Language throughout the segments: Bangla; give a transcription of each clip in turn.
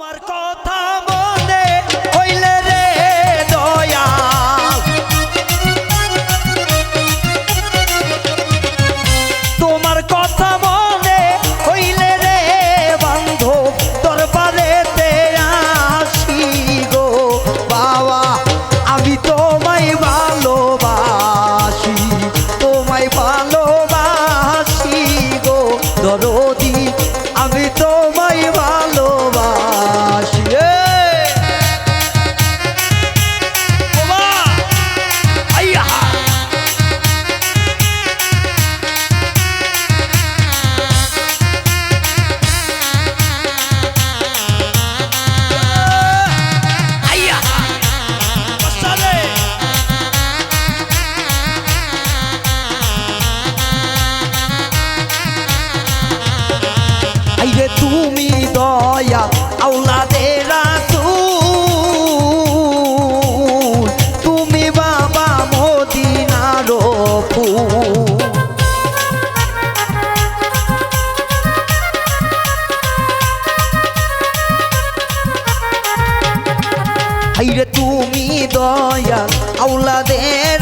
আমার ক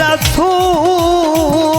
রাসূল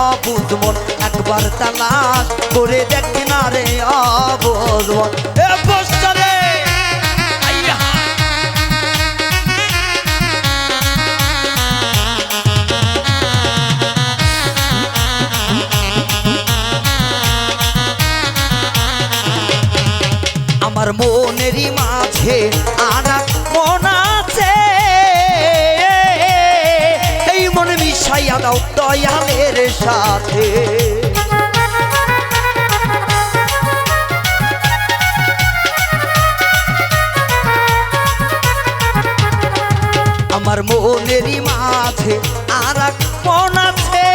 অবুজমন একবার তালাশ করে দেখি না রে অবুজমন ছাইয়া দাও দয়ালের সাথে। আমার মনেরই মাঝে আর এক মন আছে।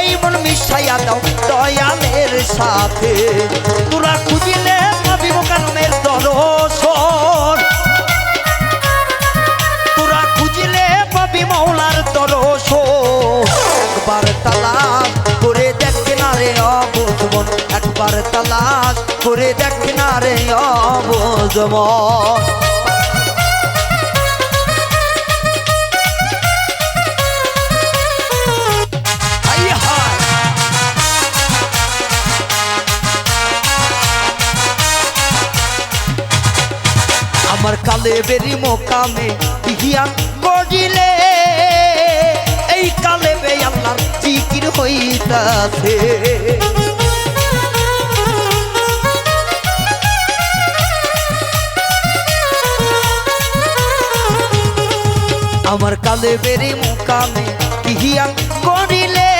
এই মন মিশাইয়া দাও দয়ালের সাথে। তালাশ করে দেখ না রে অবজম আমার কালে বেরি মোকামে ইহিয়া করিলে, এই কালে বে আল্লাহর জিকির হইতাছে। কালেবের মোকামে কিহিয়াং করিলে,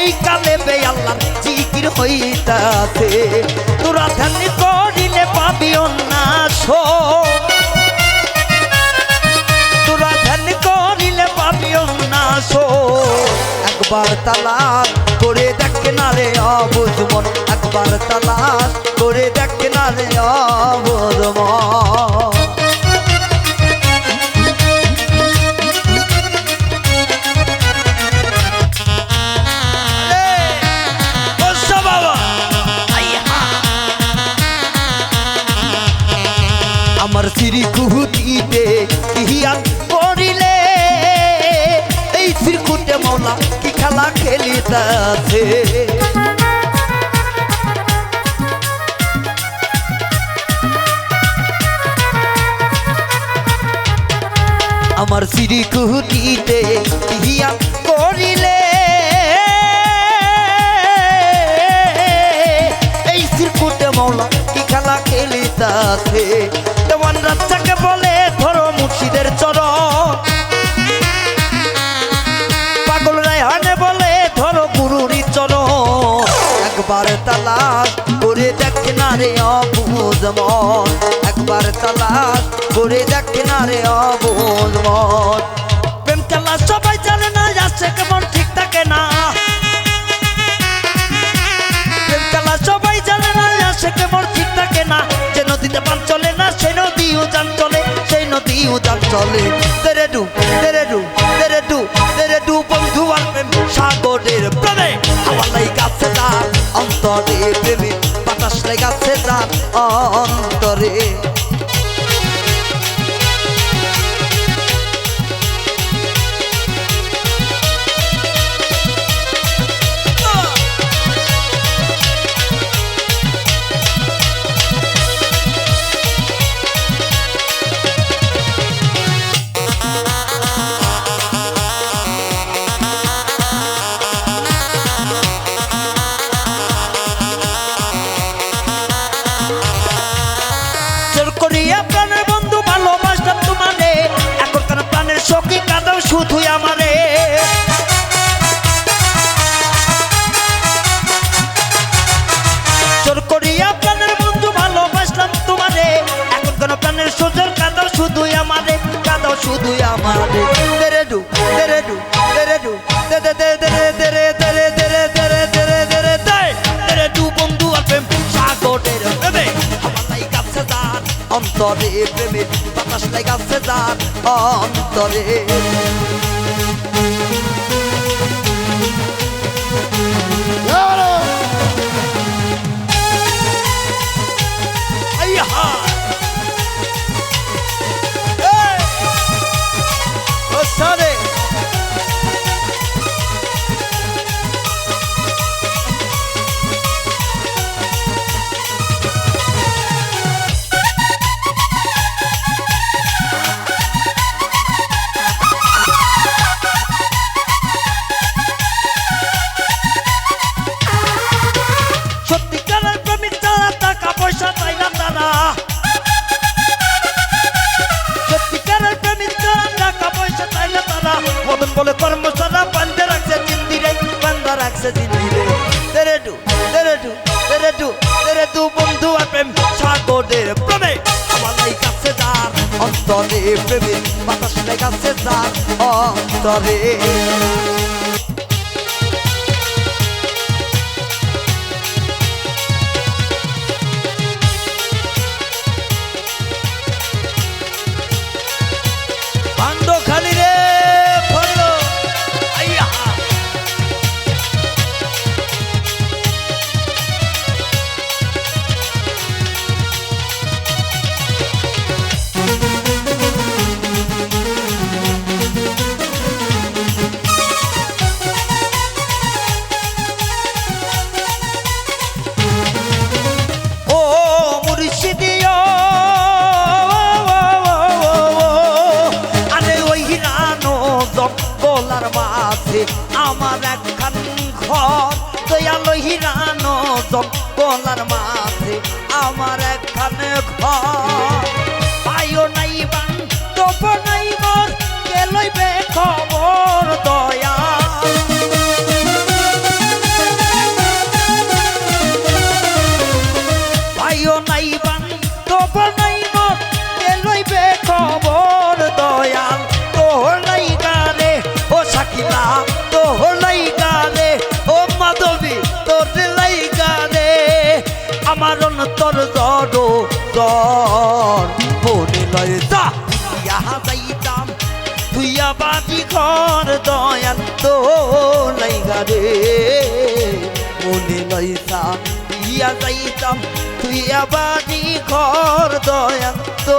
এই কালেবে আল্লাহ জিকির হইতাতে তোরা ধ্যান করিলে পাবি অন্যাস তোরা ধ্যান করিলে পাবি অন্যাস একবার তালাক করে দেখে না রে অবুজমন একবার তালাক করে দেখে না রে অবুজমন সিরকুটে মৌলা কি খেলা খেলিতেছে? আমার সিঁড়ি কুহুতিতে ইহিয়ান করিলে। এই সিরকুটে মৌলা কি খেলা খেলিতাছে? দেওয়ান রাজ্জাকে বলে, ধরো মুর্শিদের চরণ। একবার তালাশ করে দেখ না রে অবুজ মন। একবার তালাশ করে দেখ না রে অবুজ মন। প্রেম খেলা সবাই জানে না যাচ্ছে কেমন ঠিক থাকে না। প্রেম খেলা সবাই জানে না আসে কেমন ঠিক থাকে না। চলে না, সেই চলে সেই চলে। সাগরের প্রেমে। হাওয়া অন্তরে প্রেমে বাতাস লাই তার অন্তরে। অন্তরে প্রেমে বাতাস লাগাচ্ছে যার অন্তরে নাচছে দিলি রে তেরে টু তেরে টু তেরে অন্তরে প্রেমের বাতাস নাই তার অন্তরে। ঘর দয়াল হিরানো জঙ্গলার মাঝে, আমার একখান ঘর। পাইও নাই বান, তব নাই মোর, কে লইবে খবর দয়া। পাইও নাই ঘর মনে লয় যা, ইয়া যাইতাম তুইয়া বাজি ঘর দয়াল তো লাইগা রে। মনে যা, ইয়া যাইতাম তুইয়া বাজি ঘর দয়াল তো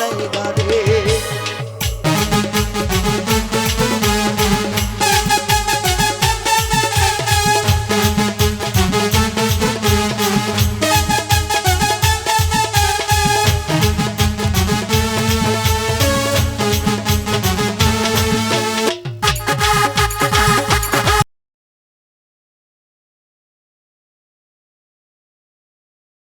লাইগা রে।